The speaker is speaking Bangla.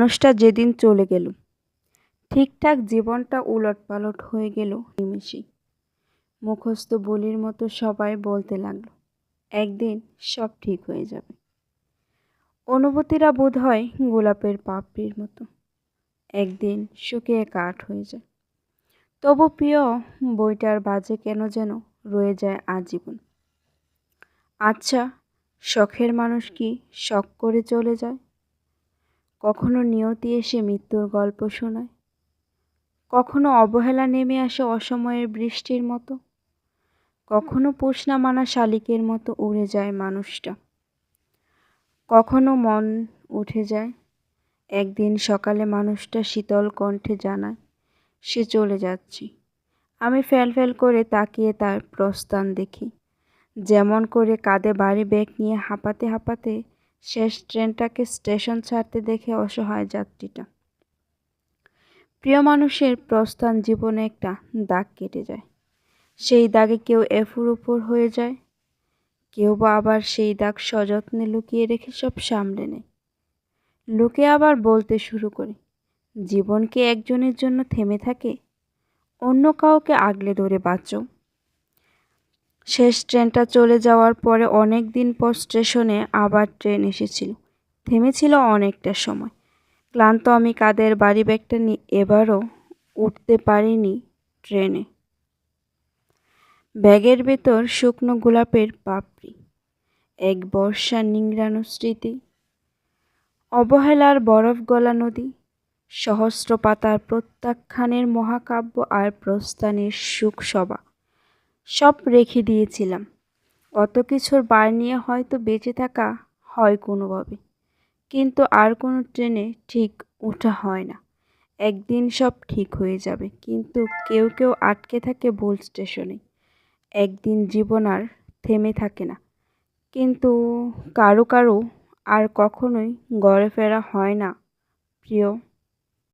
মানুষটা যেদিন চলে গেল, ঠিকঠাক জীবনটা উলট পালট হয়ে গেল নিমেষেই মুখস্থ বলির মতো সবাই বলতে লাগল, একদিন সব ঠিক হয়ে যাবে। অনুভূতিরা বোধ হয় গোলাপের পাপড়ির মতো, একদিন শুকিয়ে কাঠ হয়ে যায়। তবু প্রিয়, বইটার বাজে কেন যেন রয়ে যায় আজীবন। আচ্ছা শখের মানুষ কি শখ করে চলে যায়? কখনো নিয়তি এসে মৃত্যুর গল্প শোনায়? কখনো অবহেলা নেমে আসে অসময়ের বৃষ্টির মতো? কখনো পোষ না মানা শালিকের মতো উড়ে যায় মানুষটা? কখনো মন উঠে যায়, একদিন সকালে মানুষটা শীতল কণ্ঠে জানায়, সে চলে যাচ্ছি। আমি ফেল ফেল করে তাকিয়ে তার প্রস্থান দেখি। যেমন করে কাঁধে বাড়ি ব্যাগ নিয়ে হাঁপাতে হাঁপাতে শেষ ট্রেনটাকে স্টেশন ছাড়তে দেখে অসহায় যাত্রীটা। প্রিয় মানুষের প্রস্থান জীবনে একটা দাগ কেটে যায়। সেই দাগে কেউ এফুর উপর হয়ে যায়, কেউ বা আবার সেই দাগ সযত্নে লুকিয়ে রেখে সব সামলে নেয়। লোকে আবার বলতে শুরু করে জীবনকে একজনের জন্য থেমে থাকে? অন্য কাউকে আগলে ধরে বাঁচো। শেষ ট্রেনটা চলে যাওয়ার পরে অনেক দিন পর স্টেশনে আবার ট্রেন এসেছিল। থেমেছিল অনেকটা সময়। ক্লান্ত আমি কাদের বাড়ি ব্যাগটা নিয়ে এবারও উঠতে পারিনি ট্রেনে। ব্যাগের ভেতর শুকনো গোলাপের পাপড়ি, এক বর্ষা নিংড়ানো স্মৃতি, অবহেলার বরফ গলা নদী, সহস্র পাতার প্রত্যাখ্যানের মহাকাব্য আর প্রস্থানের সুখ সভা সব রেখে দিয়েছিলাম। অত কিছুর বার নিয়ে হয়তো বেঁচে থাকা হয় কোনোভাবে। কিন্তু আর কোনো ট্রেনে ঠিক ওঠা হয় না। একদিন সব ঠিক হয়ে যাবে, কিন্তু কেউ কেউ আটকে থাকে ভুল স্টেশনে। একদিন জীবন আর থেমে থাকে না। কিন্তু কারও কারও আর কখনোই গড়ে ফেরা হয় না, প্রিয়